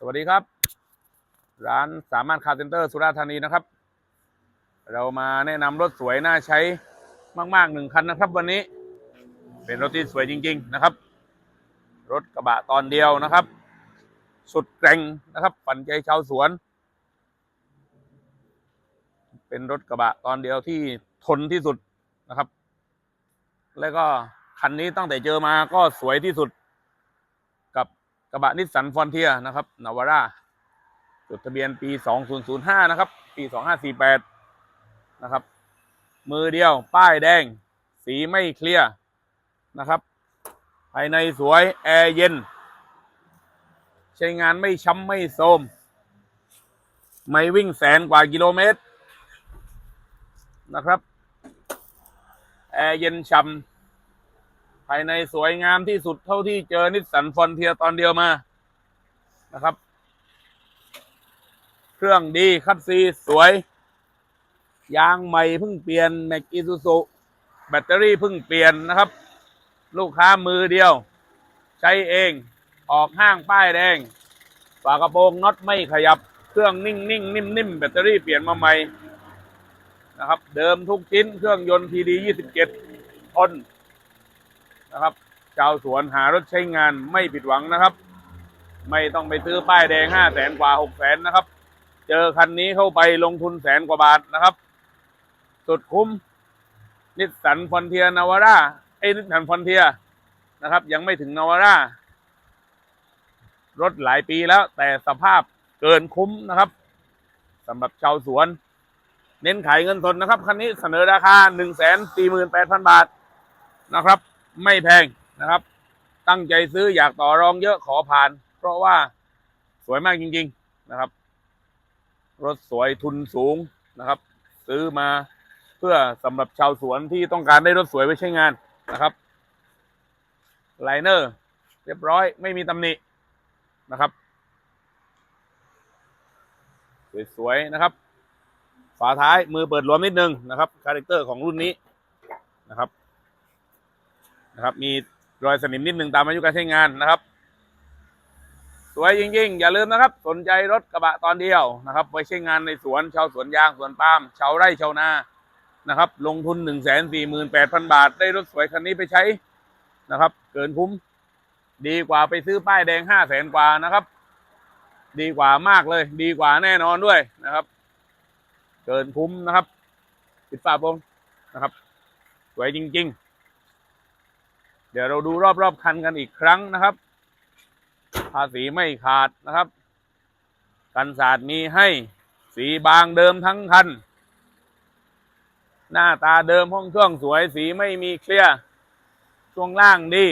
สวัสดีครับ ร้านสามารถคาร์เซ็นเตอร์สุราษฎร์ธานีนะครับ เรามาแนะนำรถสวยน่าใช้มากๆหนึ่งคันนะครับ วันนี้ เป็นรถที่สวยจริง ๆนะครับ รถกระบะตอนเดียวนะครับ สุดแกร่งนะครับฝันใจชาวสวน เป็นรถกระบะตอนเดียวที่ทนที่สุดนะครับ แล้วก็คันนี้ตั้งแต่เจอมาก็สวยที่สุด ระบะนิสสันฟอนเทียนะครับนาวาร่าจดทะเบียนปี 2005 นะครับ ปี 2548 นะครับ มือเดียว ป้ายแดง สีไม่เคลียร์นะครับ ภายในสวย แอร์เย็น ใช้งานไม่ช้ำไม่โทมไม่วิ่งแสนกว่ากิโลเมตรนะครับ แอร์เย็นฉ่ำ ภายในสวยงามที่สุดเท่าที่เจอนิสสันฟอนเทียตอนเดียวมานะครับ เครื่องดีคัดซีสวย ยางใหม่เพิ่งเปลี่ยนแม็กอิซูซุแบตเตอรี่เพิ่งเปลี่ยนนะครับ ลูกค้ามือเดียว ใช้เองออกห้างป้ายแดง ฝากระโปรงน็อตไม่ขยับ เครื่องนิ่งนิ่งนิ่มนิ่มแบตเตอรี่เปลี่ยนมาใหม่นะครับ เดิมทุกชิ้นเครื่องยนต์ทีดี27ทน นะครับ ชาวสวนหารถใช้งานไม่ผิดหวังนะครับ ไม่ต้องไปซื้อป้ายแดงห้าแสนกว่าหกแสนนะครับ เจอคันนี้เข้าไปลงทุนแสนกว่าบาทนะครับ สุดคุ้มนิสสันฟอนเทียนาวาร่าไอ้นิสสันฟอนเทียนะครับ ยังไม่ถึงนาวาร่ารถหลายปีแล้วแต่สภาพเกินคุ้มนะครับสำหรับชาวสวน เน้นขายเงินสดนะครับ คันนี้เสนอราคาหนึ่งแสนสี่หมื่นแปดพันบาทนะครับ ไม่แพงนะครับ ตั้งใจซื้ออยากต่อรองเยอะขอผ่าน เพราะว่าสวยมากจริง ๆนะครับ รถสวยทุนสูงนะครับ ซื้อมาเพื่อสำหรับชาวสวนที่ต้องการได้รถสวยไว้ใช้งานนะครับไลเนอร์ เรียบร้อยไม่มีตำหนินะครับ สวยๆนะครับ ฝาท้ายมือเปิดรวมนิดนึงนะครับคาแรคเตอร์ของรุ่นนี้นะครับ นะครับ มีรอยสนิมนิดหนึ่งตามอายุการใช้งานนะครับ สวยจริงๆ อย่าลืมนะครับ สนใจรถกระบะตอนเดียวนะครับไว้ใช้งานในสวนชาวสวนยางสวนปาล์มชาวไร่ชาวนานะครับ ลงทุนหนึ่งแสนสี่หมื่นแปดพันบาท ได้รถสวยคันนี้ไปใช้นะครับ เกินคุ้ม ดีกว่าไปซื้อป้ายแดงห้าแสนกว่านะครับ ดีกว่ามากเลย ดีกว่าแน่นอนด้วยนะครับ เกินคุ้มนะครับปิดฝาโปรงนะครับ สวยจริง ๆ ดี๋ยวเราดูรอบๆคันกันอีกครั้งนะครับ ภาษีไม่ขาดนะครับกันศาสตร์มีให้สีบางเดิมทั้งคัน หน้าตาเดิมห้องเครื่องสวยสีไม่มีเคลียร์ช่วงล่างดี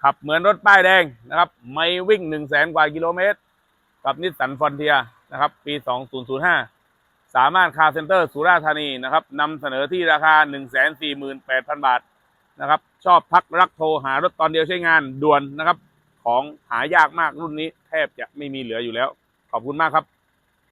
ขับเหมือนรถป้ายแดงนะครับ ไม่วิ่งหนึ่งแสนกว่ากิโลเมตร กับนิสสันฟอนเทียนะครับ ปี 2005 สามารถคาเซ็นเตอร์สุราษฎร์ธานีนะครับนำเสนอที่ราคา 148,000 บาท นะครับ ชอบพักรักโทรหารถตอนเดียวใช้งานด่วนนะครับ ของหายากมากรุ่นนี้แทบจะไม่มีเหลืออยู่แล้ว ขอบคุณมากครับ